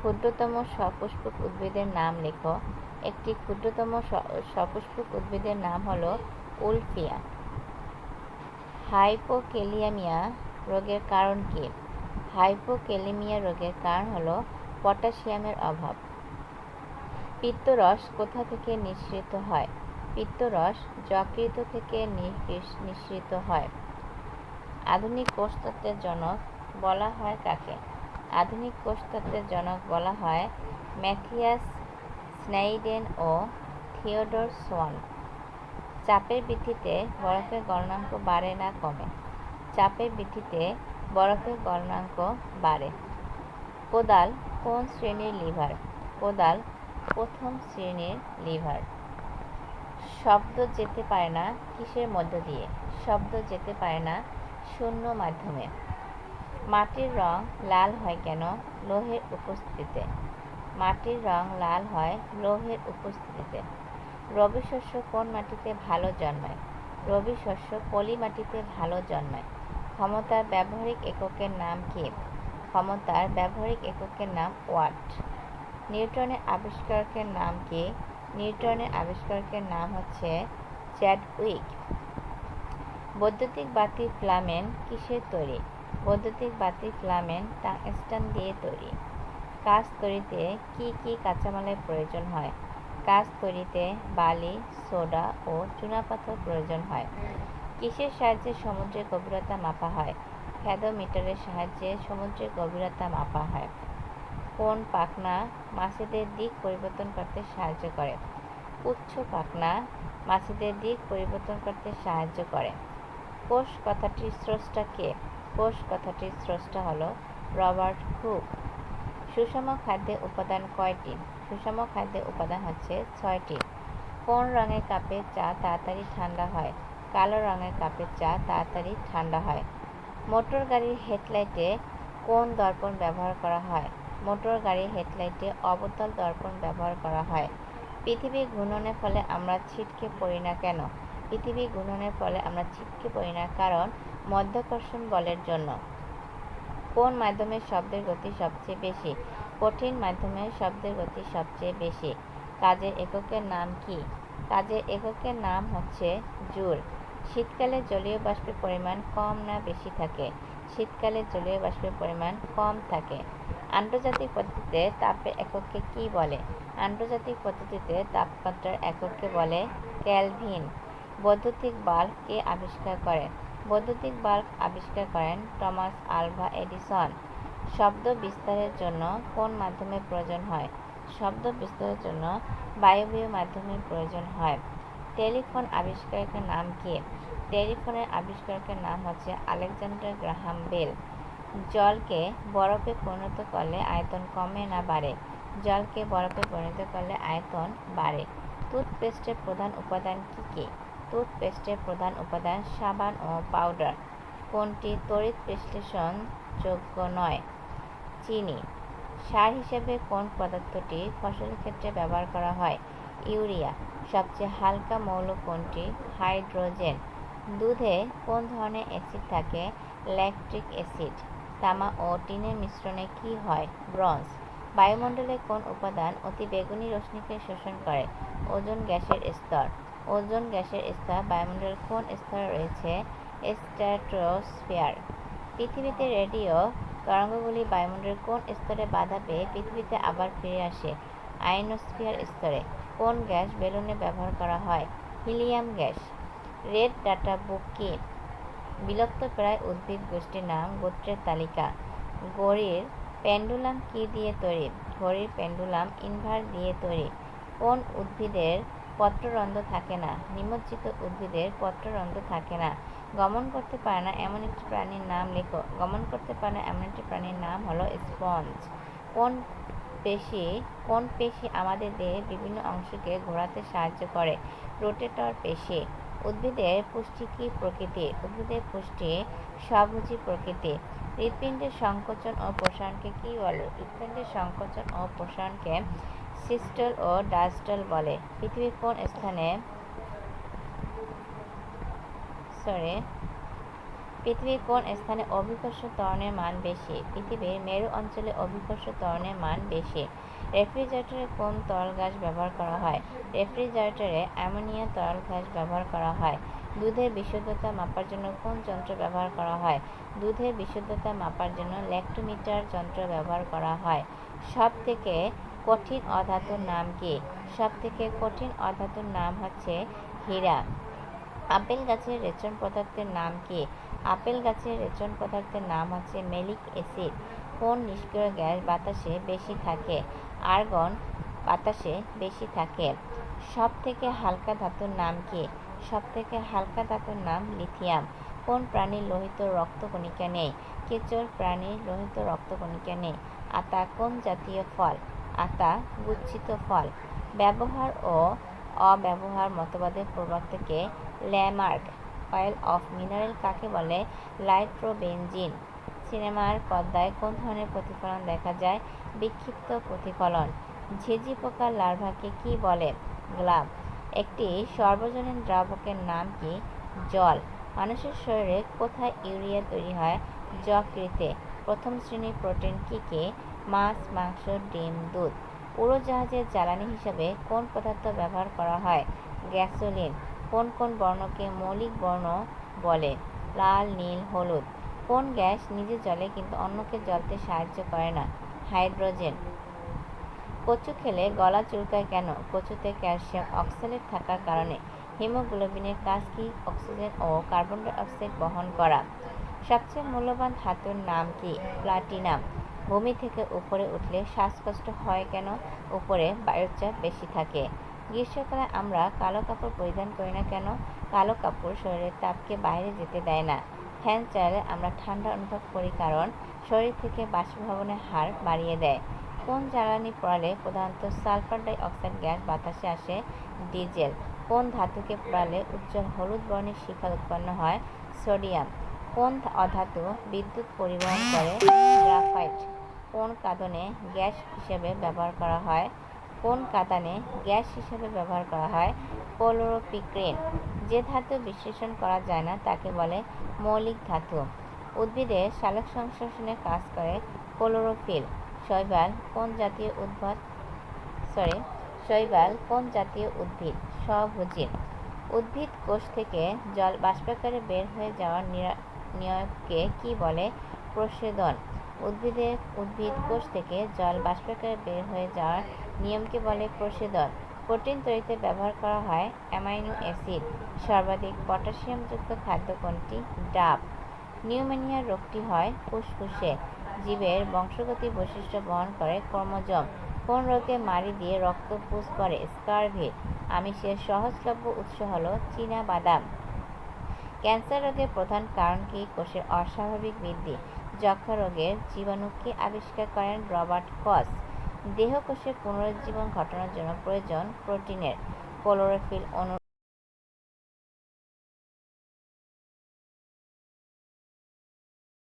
ক্ষুদ্রতম সপুষ্পক উদ্ভিদের নাম লেখো। একটি ক্ষুদ্রতম সপুষ্পক উদ্ভিদের নাম হলো উলফিয়া। হাইপোকেলিয়ামিয়া রোগের কারণ কি? হাইপোকেলিমিয়া রোগের কারণ হলো পটাশিয়ামের অভাব। পিত্তরস কোথা থেকে নিঃসৃত হয়? পিত্তরস যকৃত থেকে নিঃসৃত হয়। আধুনিক কোষতত্ত্বের জনক বলা হয় কাকে? আধুনিক কোষতত্ত্বের জনক বলা হয় ম্যাথিয়াস স্নাইডেন ও থিওডর সোয়ান। চাপের বৃদ্ধিতে বরফের গলনাঙ্ক বাড়ে না কমে। চাপের বৃদ্ধিতে বরফের গলনাঙ্ক বাড়ে। কোদাল কোন শ্রেণির লিভার? কোদাল প্রথম শ্রেণির লিভার। শব্দ যেতে পারে না কিসের মধ্য দিয়ে? শব্দ যেতে পারে না শূন্য মাধ্যমে। মাটির রং লাল হয় কেন? লোহের উপস্থিতিতে। মাটির রং লাল হয় লোহের উপস্থিতিতে। রবি শস্য কোন মাটিতে ভালো জন্মায়? রবি শস্য পলি মাটিতে ভালো জন্মায়। ক্ষমতার ব্যবহারিক এককের নাম কি? ক্ষমতার ব্যবহারিক এককের নাম ওয়াট। নিউটনের আবিষ্কারকের নাম কি? নিউটনের আবিষ্কারকের নাম হচ্ছে চ্যাডউইক। বৈদ্যুতিক বাতি ফ্লামেন কিসের তৈরি? বৈদ্যুতিক বাতি ফ্লামেন টাংস্টান দিয়ে তৈরি। কাজ তৈরিতে কি কি কাঁচামালের প্রয়োজন হয়? কাজ তৈরিতে বালি, সোডা ও চুনাপাথর প্রয়োজন হয়। কিসের সাহায্যে সমুদ্রের গভীরতা মাপা হয়? ফ্যাদোমিটারের সাহায্যে সমুদ্রের গভীরতা মাপা হয়। কোন পাখনা মাছিদের দিক পরিবর্তন করতে সাহায্য করে? উচ্চ পাখনা মাছিদের দিক পরিবর্তন করতে সাহায্য করে। কোষ কথাটির স্রষ্টা কে? কোষ কথাটির স্রষ্টা হলো রবার্ট হুক। সুষম খাদ্যের উপাদান কয়টি? সুষম খাদ্যের উপাদান হচ্ছে ছয়টি। কোন রঙের কাপে চা তাড়াতাড়ি ঠান্ডা হয়? কালো রঙের কাপে চা তাড়াতাড়ি ঠান্ডা হয়। মোটর গাড়ির হেডলাইটে কোন দর্পণ ব্যবহার করা হয়? মোটর গাড়ির হেডলাইটে অবতল দর্পণ ব্যবহার করা হয়। পৃথিবী ঘূর্ণনের ফলে আমরা ছিটকে পড়ি না কেন? পৃথিবী ঘূর্ণনের ফলে আমরা ছিটকে পড়ি না, কারণ মধ্যাকর্ষণ বলের জন্য। কোন মাধ্যমে শব্দের গতি সবচেয়ে বেশি? কঠিন মাধ্যমে শব্দের গতি সবচেয়ে বেশি। কাজের এককের নাম কি? কাজের এককের নাম হচ্ছে জুল। শীতকালে জলীয় বাষ্পের পরিমাণ কম না বেশি থাকে? শীতকালে জলীয় বাষ্পের পরিমাণ কম থাকে। আন্তর্জাতিক পদ্ধতিতে তাপের এককে কি বলে? আন্তর্জাতিক পদ্ধতিতে তাপমাত্রার এককে বলে ক্যালভিন। বৈদ্যুতিক বাল্ব কে আবিষ্কার করেন বৈদ্যুতিক বাল্ব আবিষ্কার করেন টমাস আলভা এডিসন। শব্দ বিস্তারের জন্য কোন মাধ্যমের প্রয়োজন হয়? শব্দ বিস্তারের জন্য বায়বীয় মাধ্যমের প্রয়োজন হয়। টেলিফোন আবিষ্কারকের নাম কি? টেলিফোনের আবিষ্কারকের নাম হচ্ছে আলেকজান্ডার গ্রাহাম বেল। জলকে বরফে পরিণত করলে আয়তন কমে না বাড়ে? জলকে বরফে পরিণত করলে আয়তন বাড়ে। টুথপেস্টের প্রধান উপাদান কী কী? টুথপেস্টের প্রধান উপাদান সাবান ও পাউডার কোনটি তড়িৎ বিশ্লেষণযোগ্য নয়? চিনি। সার হিসেবে কোন পদার্থটি ফসলের ক্ষেত্রে ব্যবহার করা হয়? ইউরিয়া। সবচেয়ে হালকা মৌল কোনটি? হাইড্রোজেন। দুধে কোন ধরনের অ্যাসিড থাকে? ল্যাকট্রিক অ্যাসিড তামা ও টিনের মিশ্রণে কি হয়? ব্রঞ্জ বায়ুমণ্ডলে কোন উপাদান অতি বেগুনি রশ্মিকে শোষণ করে? ওজন গ্যাসের স্তর। ওজন গ্যাসের স্তর বায়ুমণ্ডলের কোন স্তরে রয়েছে? স্ট্র্যাটোস্ফিয়ার পৃথিবীতে রেডিও তরঙ্গগুলি বায়ুমণ্ডলের কোন স্তরে বাধা পেয়ে পৃথিবীতে আবার ফিরে আসে? আয়নোস্ফিয়ার স্তরে। কোন গ্যাস বেলুনে ব্যবহার করা হয়? Helium gas. Red data book কি বিলুপ্ত প্রায় উদ্ভিদ গোষ্ঠীর নাম গোত্রের তালিকা। ঘড়ির পেন্ডুলাম কি দিয়ে তৈরি? ঘড়ির পেন্ডুলাম ইনভার দিয়ে তৈরি। কোন উদ্ভিদের পত্ররন্ধ্র থাকে না। নিমজ্জিত উদ্ভিদের পত্ররন্ধ্র থাকে না। গমন করতে পারে না এমন একটি প্রাণীর নাম লেখো। গমন করতে পারে না এমন একটি প্রাণীর নাম হলো স্পঞ্জ। কোন পেশি কোন পেশি আমাদের দেহের বিভিন্ন অংশকে ঘোরাতে সাহায্য করে? রোটেটর পেশি। উদ্ভিদের পুষ্টি কি প্রকৃতি? উদ্ভিদের পুষ্টি স্বভোজী প্রকৃতি। হৃৎপিণ্ডের সংকোচন ও প্রসারণকে কি বলে? হৃৎপিণ্ডের সংকোচন ও প্রসারণকে সিস্টল ও ডাস্টল বলে। পৃথিবীর কোন স্থানে সরি পৃথিবীর কোন স্থানে অভিকর্ষ ত্বরণের মান বেশি? পৃথিবীর মেরু অঞ্চলে অভিকর্ষ ত্বরণের মান বেশি। রেফ্রিজারেটরে কোন তরল গ্যাস ব্যবহার করা হয়? রেফ্রিজারেটরে অ্যামোনিয়া তরল গ্যাস ব্যবহার করা হয়। দুধের বিশুদ্ধতা মাপার জন্য কোন যন্ত্র ব্যবহার করা হয়? দুধের বিশুদ্ধতা মাপার জন্য ল্যাক্টোমিটার যন্ত্র ব্যবহার করা হয়। সব থেকে কঠিন অধাতুর নাম কি? সব থেকে কঠিন অধাতুর নাম হচ্ছে হীরা। আপেল গাছের রেচন পদার্থের নাম কি? আপেল গাছের রেচন পদার্থের নাম হচ্ছে মেলিক অ্যাসিড। কোন নিষ্ক্রিয় গ্যাস বাতাসে বেশি থাকে? আর্গন বাতাসে বেশি থাকে। সব থেকে হালকা ধাতুর নাম কি? সব থেকে হালকা ধাতুর নাম লিথিয়াম। কোন প্রাণীর লোহিত রক্তকণিকা নেই? কেঁচোর প্রাণীর লোহিত রক্তকণিকা নেই। আতা কোন জাতীয় ফল? আতা, গুচ্ছিত ফল। ব্যবহার ও অব্যবহার মতবাদের প্রবর্তকে ল্যামার্ক, অয়েল অফ মিনারেল কাকে বলে? লাইট্রোবেনজিন। সিনেমার পর্দায় কোন ধরনের প্রতিফলন দেখা যায়? বিক্ষিপ্ত প্রতিফলন। ঝিঝি পোকার লার্ভাকে কি বলে? গ্লাভ। একটি সর্বজনীন দ্রাবকের নাম কি? জল। মানুষের শরীরে কোথায় ইউরিয়া তৈরি হয়? যকৃতে। প্রথম শ্রেণির প্রোটিন কী কী? মাছ, মাংস, ডিম, দুধ। উড়োজাহাজের জ্বালানি হিসাবে কোন পদার্থ ব্যবহার করা হয়? গ্যাসোলিন। কোন কোন বর্ণকে মৌলিক বর্ণ বলে? লাল, নীল, হলুদ। কোন গ্যাস নিজে জ্বলে কিন্তু অন্যকে জ্বলতে সাহায্য করে না? হাইড্রোজেন। কচু খেলে গলা চুলকায় কেন? কচুতে ক্যালসিয়াম অক্সালেট থাকার কারণে। হিমোগ্লোবিনের কাজ কি? অক্সিজেন ও কার্বন ডাই অক্সাইড বহন করা। সবচেয়ে মূল্যবান ধাতুর নাম কি? প্লাটিনাম। ভূমি থেকে উপরে উঠলে শ্বাসকষ্ট হয় কেন? উপরে বায়ুর চাপ বেশি থাকে। গ্রীষ্মকালে আমরা কালো কাপড় পরিধান করি না কেন? কালো কাপড় শরীরের তাপকে বাইরে যেতে দেয় না। ফ্যান চালালে আমরা ঠান্ডা অনুভব করি কারণ শরীর থেকে বাষ্পভবনের হার বাড়িয়ে দেয়। কোন জ্বালানি পোড়ালে প্রধানত সালফার ডাই অক্সাইড গ্যাস বাতাসে আসে? ডিজেল। কোন ধাতুকে পোড়ালে উজ্জ্বল হলুদ বর্ণের শিখা উৎপন্ন হয়? সোডিয়াম। কোন অধাতু বিদ্যুৎ পরিবহন করে? গ্রাফাইট। কোন কাঁদনে গ্যাস হিসেবে ব্যবহার করা হয়? কোন কাঁদানে গ্যাস হিসেবে ব্যবহার করা হয়? ক্লোরোপিক্রেন যে ধাতু বিশ্লেষণ করা যায় না তাকে বলে মৌলিক ধাতু। উদ্ভিদের সালোক সংশ্লেষণে কাজ করে ক্লোরোফিল। শৈবাল কোন জাতীয় উদ্ভিদ? সরি শৈবাল কোন জাতীয় উদ্ভিদ? স্বভোজী উদ্ভিদ কোষ থেকে জল বাষ্পাকারে বের হয়ে যাওয়ার নিয়মকে কি বলে প্রসেদন উদ্ভিদের উদ্ভিদ কোষ থেকে জল বাষ্পাকারে বের হয়ে যাওয়ার নিয়মকে বলে প্রসেদন প্রোটিন তৈরিতে ব্যবহার করা হয় অ্যামাইনো অ্যাসিড, সর্বাধিক পটাশিয়ামযুক্ত খাদ্য কোনটি? ডাব। নিউমোনিয়া রোগটি হয় ফুসফুসে। জীবের বংশগতি বৈশিষ্ট্য বহন করে ক্রোমোজোম। কোন রোগে মারি দিয়ে রক্ত পুষ করে? স্কারভি আমিষের সহজলভ্য উৎস হল চীনা বাদাম। ক্যান্সার রোগের প্রধান কারণ কি? কোষের অস্বাভাবিক বৃদ্ধি যক্ষা রোগের জীবাণুকে আবিষ্কার করেন রবার্ট কস। দেহকোষের পুনরুজ্জীবন ঘটানোর জন্য প্রয়োজন প্রোটিনের, ক্লোরোফিল অণু